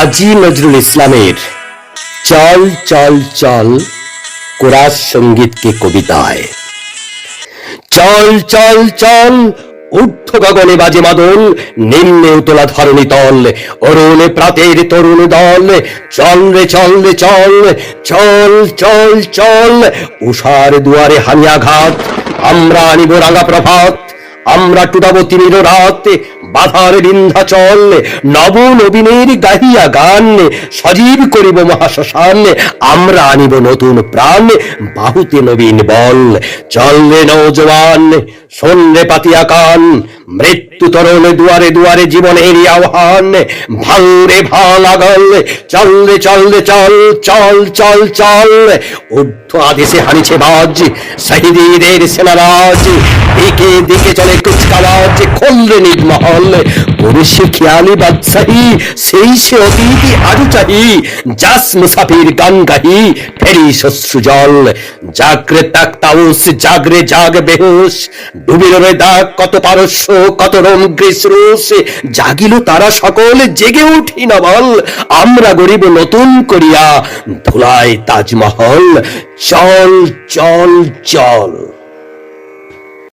কাজী নজরুল ইসলামের চল চল চল কোরআশ সঙ্গীতকে কবিতায়। চল চল চল, ঊর্ধ্ব গগনে বাজে মাদল, নিম্নে উতলা ধরণী তল, অরুণে প্রাতের তরুণ দল, চল রে চল রে, চল চল চল চল উষার দুয়ারে হানিয়াঘাত আমরা আনিব রাঙা প্রভাত আমরা টুটাবো তিমির রাত বাধার বিন্ধ্যাচল নব নবীনের গাহিয়া গান সজীব করিব মহাশ্মশান, আমরা আনিব নতুন প্রাণ, বাহুতে নবীন বল। চল রে নৌজওয়ান শোন পাতিয়া কান, মৃত্যু তরণ দুয়ারে দুয়ারে জীবনের আহ্বান। ভাঙরে ভালো আগল। চল রে চল রে, চল চল চল চল। ঊর্ধ্ব আদেশে হানিছে বাজ। শহীদের সেনারাজ। দিকে দিকে চলে কুচকাওয়াজ। খোলরে নির্মহল পুরুষে খেয়ালি বাদশাহী, সেই সে অতীতি আরু চাহি জাস মুসাফির গান গাহি ফেরি শস্যু জল। জাগরে তাক তাউস, জাগরে জাগ বেহুশ, ডুবিল রে দাগ, কত পারস্য, কত রোম গ্রীষ্রুষ জাগিল তারা সকল, জেগে উঠি না বল আমরা গরিব নতুন করিয়া ধুলায় তাজমহল। চল চল চল।